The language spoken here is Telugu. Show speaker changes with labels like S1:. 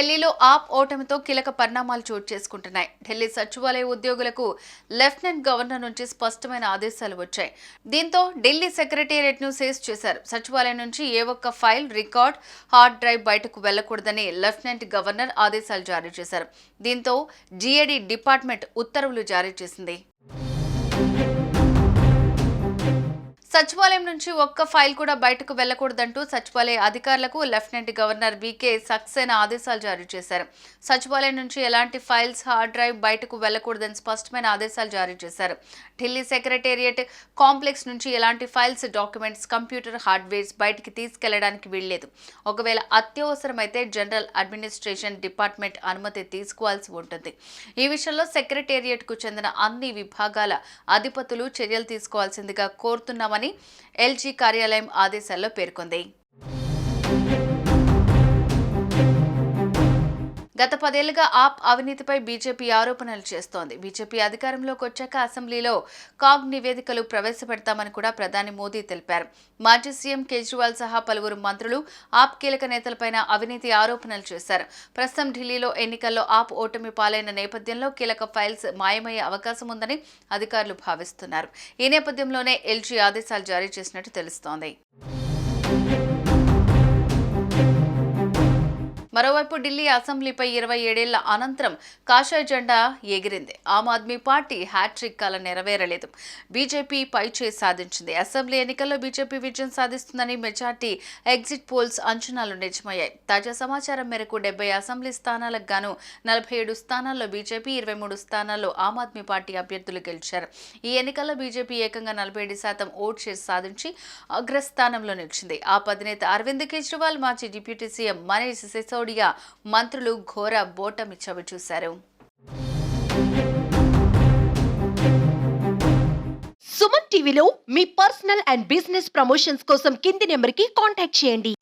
S1: ఢిల్లీలో ఆప్ ఓటమితో కీలక పరిణామాలు చోటు చేసుకుంటున్నాయి. ఢిల్లీ సచివాలయ ఉద్యోగులకు లెఫ్టినెంట్ గవర్నర్ నుంచి స్పష్టమైన ఆదేశాలు వచ్చాయి. దీంతో ఢిల్లీ సెక్రటేరియట్ను సీజ్ చేశారు. సచివాలయం నుంచి ఏ ఒక్క ఫైల్ రికార్డ్ హార్డ్ డ్రైవ్ బయటకు వెళ్ళకూడదని లెఫ్టినెంట్ గవర్నర్ ఆదేశాలు జారీ చేశారు. దీంతో జీఏడీ డిపార్ట్మెంట్ ఉత్తర్వులు జారీ చేసింది. సచివాలయం నుంచి ఒక్క ఫైల్ కూడా బయటకు వెళ్ళకూడదంటూ సచివాలయ అధికారులకు లెఫ్టినెంట్ గవర్నర్ వికే సక్సేనా ఆదేశాలు జారీ చేశారు. సచివాలయం నుంచి ఎలాంటి ఫైల్స్ హార్డ్ డ్రైవ్ బయటకు వెళ్ళకూడదని స్పష్టమైన ఆదేశాలు జారీ చేశారు. ఢిల్లీ సెక్రటేరియట్ కాంప్లెక్స్ నుంచి ఎలాంటి ఫైల్స్ డాక్యుమెంట్స్ కంప్యూటర్ హార్డ్వేర్స్ బయటికి తీసుకెళ్ళడానికి వీల్లేదు. ఒకవేళ అత్యవసరమైతే జనరల్ అడ్మినిస్ట్రేషన్ డిపార్ట్మెంట్ అనుమతి తీసుకోవాల్సి ఉంటుంది. ఈ విషయంలో సెక్రటేరియట్కు చెందిన అన్ని విభాగాల అధిపతులు చర్యలు తీసుకోవాల్సిందిగా కోరుతున్నామని ఎల్జీ కార్యాలయం ఆదేశాల్లో పేర్కొంది. గత పదేళ్ళుగా ఆప్ అవినీతిపై బీజేపీ ఆరోపణలు చేస్తోంది. బీజేపీ అధికారంలోకి వచ్చాక అసెంబ్లీలో కాగ్ నివేదికలు ప్రవేశపెడతామని కూడా ప్రధాని మోదీ తెలిపారు. మాజీ సీఎం కేజ్రీవాల్ సహా పలువురు మంత్రులు ఆప్ కీలక నేతలపైన అవినీతి ఆరోపణలు చేశారు. ప్రస్తుతం ఢిల్లీలో ఎన్నికల్లో ఆప్ ఓటమి పాలైన నేపథ్యంలో కీలక ఫైల్స్ మాయమయ్యే అవకాశం ఉందని అధికారులు భావిస్తున్నారు. ఈ నేపథ్యంలోనే ఎల్జీ ఆదేశాలు జారీ చేసినట్టు తెలుస్తోంది. మరోవైపు ఢిల్లీ అసెంబ్లీపై ఇరవై ఏడేళ్ళ అనంతరం కాషాయ జెండా ఎగిరింది. ఆమ్ ఆద్మీ పార్టీ హ్యాట్రిక్ కల నెరవేరలేదు. బీజేపీ పైచేయి సాధించింది. అసెంబ్లీ ఎన్నికల్లో బీజేపీ విజయం సాధిస్తుందని మెజార్టీ ఎగ్జిట్ పోల్స్ అంచనాలు నిజమయ్యాయి. తాజా సమాచారం మేరకు డెబ్బై అసెంబ్లీ స్థానాలకు గాను నలభై ఏడు స్థానాల్లో బీజేపీ ఇరవై మూడు స్థానాల్లో ఆమ్ ఆద్మీ పార్టీ అభ్యర్థులు గెలిచారు. ఈ ఎన్నికల్లో బీజేపీ ఏకంగా నలభై ఏడు శాతం ఓట్ షేర్ సాధించి అగ్రస్థానంలో నిలిచింది. ఆ అధినేత అరవింద్ కేజ్రీవాల్ మాజీ డిప్యూటీ సీఎం మనీష్ సిసోడియా మంత్రులు ఘోర బోటమి చవిచూశారు
S2: సుమన్ టీవీలో మీ పర్సనల్ అండ్ బిజినెస్ ప్రమోషన్స్ కోసం కింది నెంబర్కి కాంటాక్ట్ చేయండి.